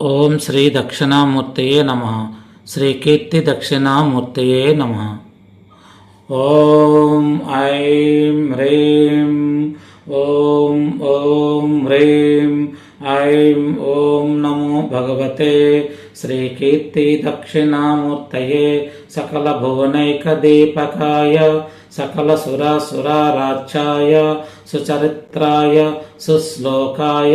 ఓం శ్రీ దక్షిణామూర్తయే నమ శ్రీ కీర్తి దక్షిణామూర్తయే నమ ఓం ఐం హ్రీం ఓం ఓం హ్రీం ఐం ఓం నమో భగవతే శ్రీ కీర్తి దక్షిణామూర్తయే సకల భువనైక దీపకాయ సకల సురాసురారాధ్యాయ సుచరిత్రాయ సుశ్లోకాయ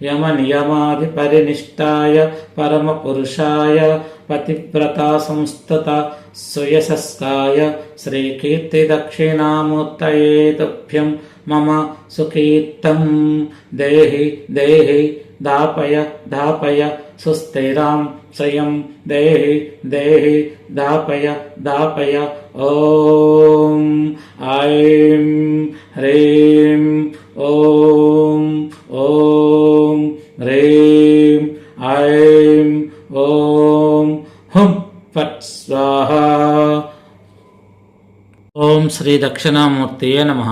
సమారాధీత దివ్యచరణయుగలాయ అగత్య వందితాయ వాలఖీల్యాది మునివరసుపూజితాయ సురనాయక సంస్థుత గణ బృందాయ యదుపతి రక్షకాయ యమ నియమాది పరినిష్టాయ పరమ పురుషాయ పతివ్రతా సంస్థత సుయశస్కాయ శ్రీకీర్తి దక్షిణామూర్తయే ఓం హ్రీం ఐం ఓం హుం ఫట్ స్వాహ. ఓం శ్రీ దక్షిణామూర్తియే నమ.